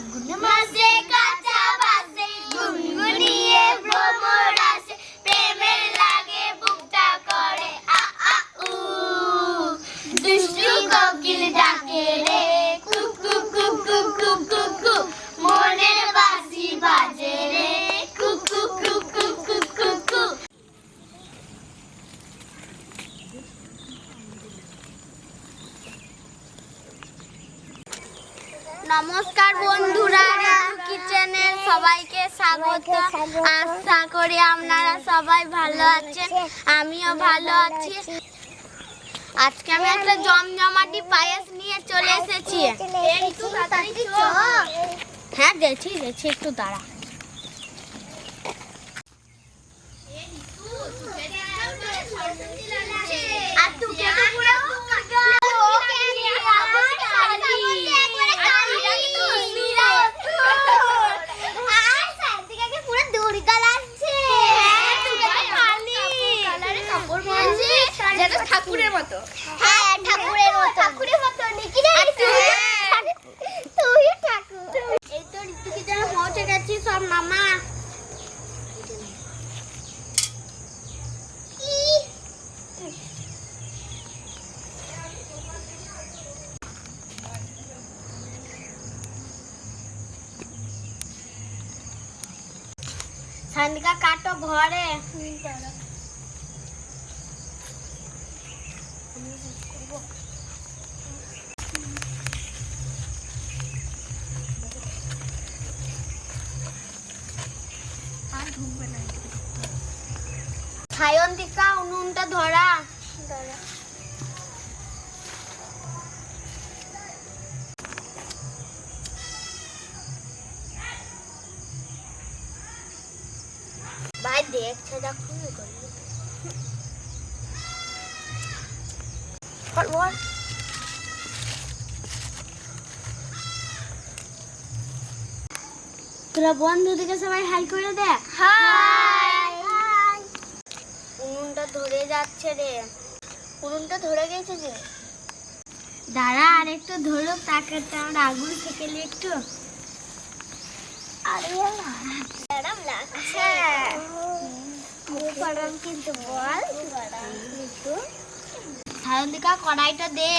ফাগুন মাসে নমস্কার বন্ধুরা কিচেনের সবাইকে স্বাগত। আশা করি আপনারা সবাই ভালো আছেন, আমিও ভালো আছি। আজকে আমি একটা জমজমাটি পায়েস নিয়ে চলে এসেছি। হ্যাঁ গেছি গেছি একটু দাঁড়া। আর তোকে ঠাকুরের মতো। হ্যাঁ ঠাকুরের মতো। ঠাকুরের মতো। নাকি রে তুই ঠাকুর। এই তো ঋতু কি যেন পৌঁছে গেছি সব মামা। সান্দিকা কাটো ঘরে। সায়ন্তিকা উনুনটা ধরা। ভাই দেখছে দেখুন বল তোরা বন্ধুদেরকে সবাই হাই করে দে। হাই। উনুনটা ধরে যাচ্ছে রে। উনুনটা ধরে গেছে যে। দাঁড়া আর একটু ধরুক তাকে আমরা আগুন থেকে একটু। আরে ম্যাডাম লাগছে। কিন্তু বল। একটু সায়ন্তিকা কড়াইটা দে।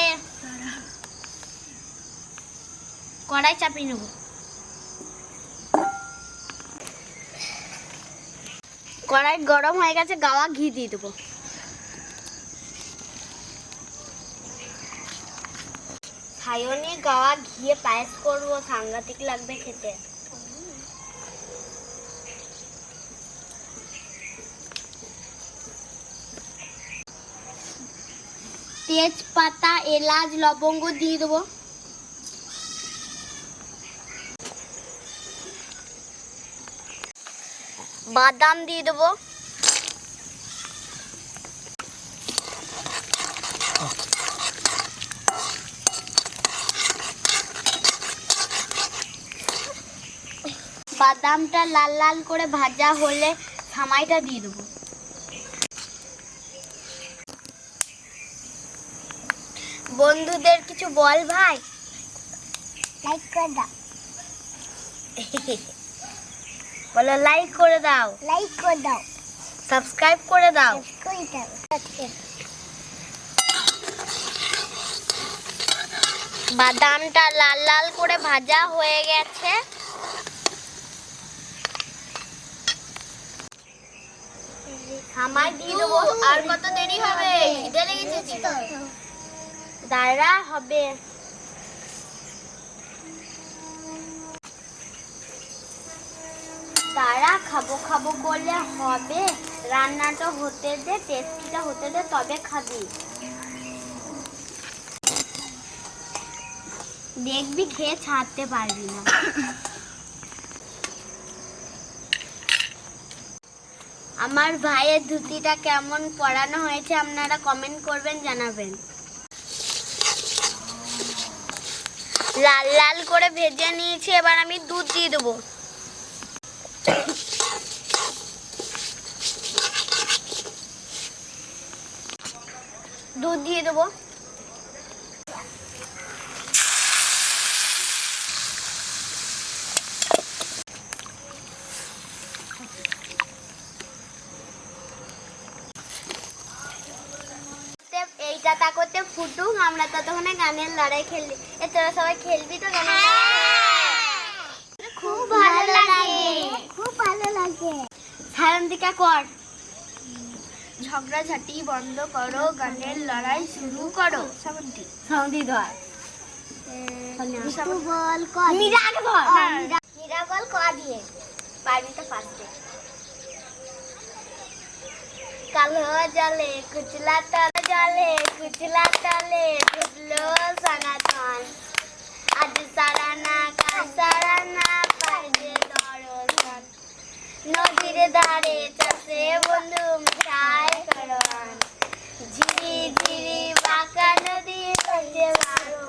কড়াই চাপিয়ে নেব। কড়াই গরম হয়ে গেছে, গাওয়া ঘি দিয়ে দেবো। সায়নে গাওয়া ঘিয়ে পায়েস করব, সাংঘাতিক লাগবে খেতে। তেজপাতা, এলাচ, লবঙ্গ দিয়ে দেবো। বাদাম দিয়ে দেবো। বাদামটা লাল লাল করে ভাজা হলে সামাইটা দিয়ে দেবো। বন্ধুদের কিছু বল ভাই? লাইক করে দাও। বলো লাইক করে দাও। লাইক করে দাও। সাবস্ক্রাইব করে দাও। বাদামটা লাল লাল করে ভাজা হয়ে গেছে। সামাই দিয়ে দেবো। আর কত দেরি হবে? খিদে লেগেছে দাঁড়া হবে। তারা খাব খাব বলে হবে। রান্নাটা হতে দে, টেস্টিটা হতে দে, তবে খাবি। দেখবি, খেয়ে ছাড়তে পারবি না। আমার ভাইয়ের ধুতিটা কেমন পরানো হয়েছে আপনারা কমেন্ট করবেন, জানাবেন। লাল লাল করে ভেজে নিয়েছি এবার আমি দুধ দিয়ে দেবো। দুধ দিয়ে দেবো। পাতা করতে ফুটুক আমরা ততক্ষণে গানের লড়াই খেলি। এ তোরা সবাই খেলবি তো গানের খুব ভালো লাগে। খুব ভালো লাগে। সায়ন্তিকা কর। ঝগড়াঝাটি বন্ধ করো গানের লড়াই শুরু করো। সামন্তি সামন্তি ধর। বল মীরা আগে হ্যাঁ, মীরা দিয়ে। কালো জলে কুচলা তল জলে কুচলা তলে ডুবলো সনাতন আজ সারা না কাল সারা না পাইবে দর্শন নদীর ধারে চাষে বন্ধু মিঠাই করন ঝিরি ঝিরি বাঁকা নদী সঞ্জে বারো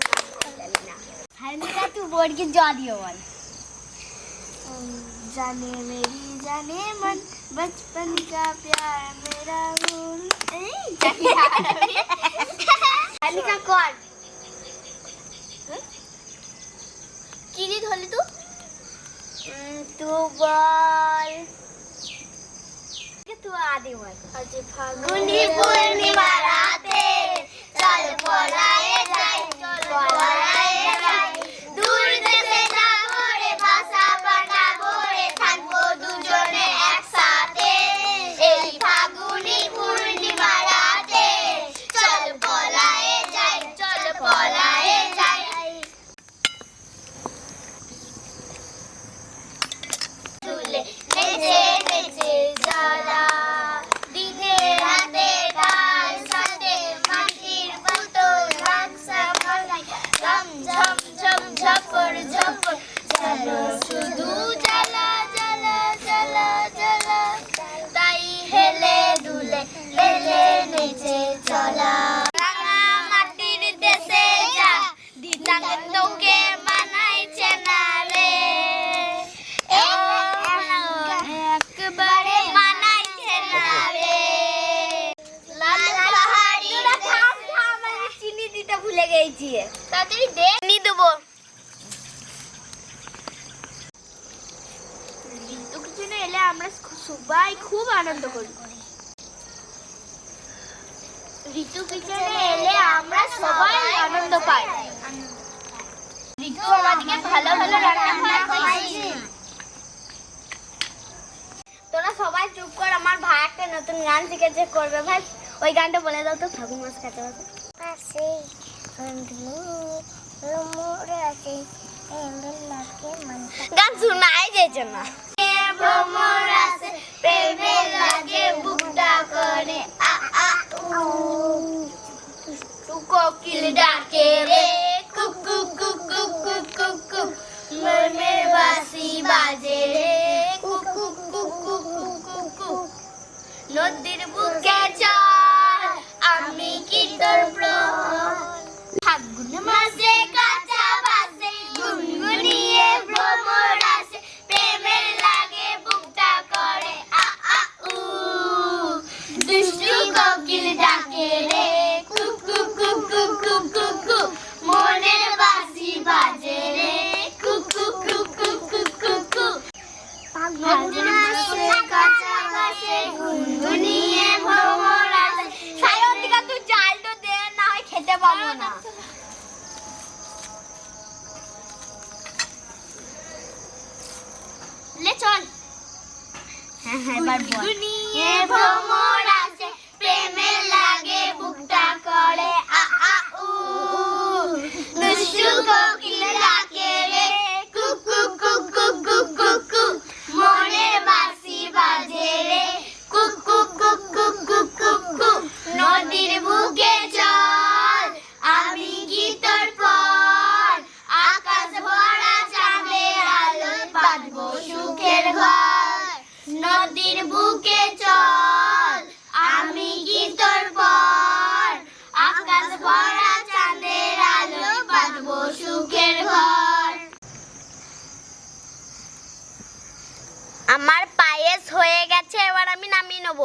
না হারমিকা তু बोर्ड की जा दियो बल जाने मेरी जाने मन बचपन का प्यार मेरा হারমিকা কর কি দি ধরলি তু তু বল তু আদি বল আজ ফাগুনি পূর্ণিমা রাতে চল পলায়ে যাই চল পলায়ে যাই দূর দেশে যাব রে বাসা বানাবো রে থাকব দুজনে একসাথে এই ফাগুনি পূর্ণিমা রাতে চল পলায়ে যাই চল পলায়ে যাই তুলে নেচে নেচে যারা দিনে রাতে ডাল সাথে মাটির পুতুল বাক্সা ভাঙাই ঝম ঝম ঝম ঝপর ঝপর চলো শুধু জ্বালা জ্বালা জ্বালা জ্বালা তাই হেলে দুলে হেলে নেচে চলা রাঙা মাটির দেশে যা দিদাঙ্গ তোকে মানাইছে না রে একবারে মানাইছে না রে লাল পাহাড়ি থাম থাম আমি চিনি দিতে ভুলে গেছি তাড়াতাড়ি দে চিনি দেবো ঋতু কিছু এলে আমরা সবাই খুব আনন্দ করি। ঋতু কিচেনে এলে আমরা সবাই আনন্দ পাই। ঋতু আমাদেরকে ভালো ভালো রান্না খাওয়াইছে তোরা সবাই চুপ কর আমার ভাই একটা নতুন গান শিখেছে করবে ভাই। ওই গানটা বলে দাও তো আছে এমন লাগে মন গান শোনাই যাইছে না। খেতে পাবো না। লে চল। হ্যাঁ হ্যাঁ এবার বল। ভ্রমর হয়ে এবার আমি নামিয়ে নেব।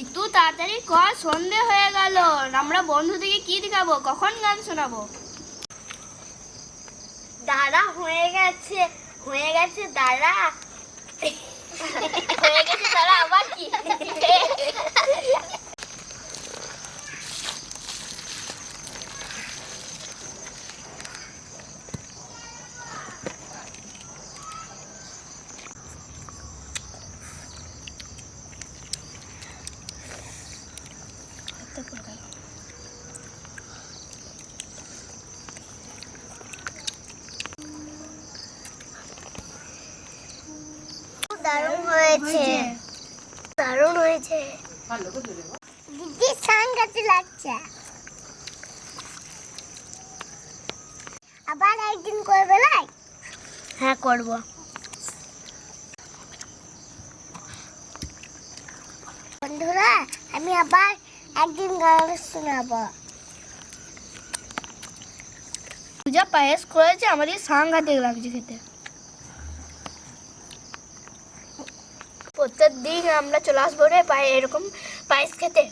ঋতু, তাড়াতাড়ি কর, সন্ধে হয়ে গেল। আমরা বন্ধু থেকে কি দেখাবো? কখন গান শোনাবো? দাদা, হয়ে গেছে হয়ে গেছে দাদা। হয়ে গেছে দাদা, আবার কি? দারুণ হয়েছে। দারুণ হয়েছে। দিদি সাংঘাতে লাগছে। আবার একদিন করবে লাই? হ্যাঁ করব। বন্ধুরা আমি আবার একদিন গান শোনাবো। পূজা পায়েস করেছে আমাদের সাংঘাতিক লাগছে খেতে। প্রত্যেক দিন আমরা চলে আসব রে পায়ে এরকম পায়েস খেতে।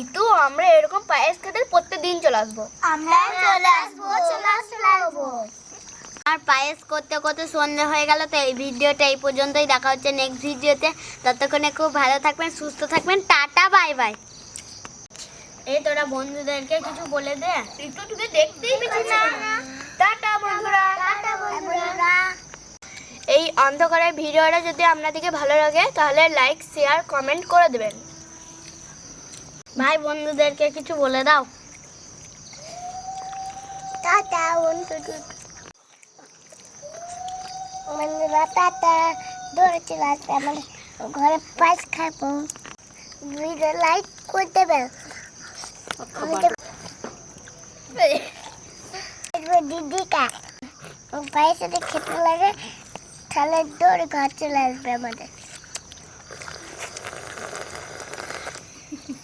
ঋতু আমরা এরকম পায়েস খেতে প্রত্যেক দিন চলে আসব। আমরা চলে আসব চলে আসব। আর পায়েস করতে করতে সন্ধে হয়ে গেল তো এই ভিডিওটা এই পর্যন্তই। দেখা হচ্ছে নেক্সট ভিডিওতে। ততক্ষণে খুব ভালো থাকবেন সুস্থ থাকবেন। টাটা বাই বাই এই তোরা বন্ধুদেরকে কিছু বলে দে। ঋতু তোকে দেখতেই পেছি না। টাটা বন্ধুরা। টাটা বন্ধুরা। এই অন্ধকারের ভিডিওটা যদি আপনাদেরকে ভালো লাগে তাহলে লাইক শেয়ার কমেন্ট করে দেবেন। ভাই বন্ধুদেরকে কিছু বলে দাও। টাটা বন্ধুরা টাটা। দৌড়ে চলে আসবে ঘরে পায়েস খাব। ভিডিও লাইক করে দেবে দিদিকা। পায়েস খেতে লাগে তাহলে দৌড়ে ঘর চলে আসবে আমাদের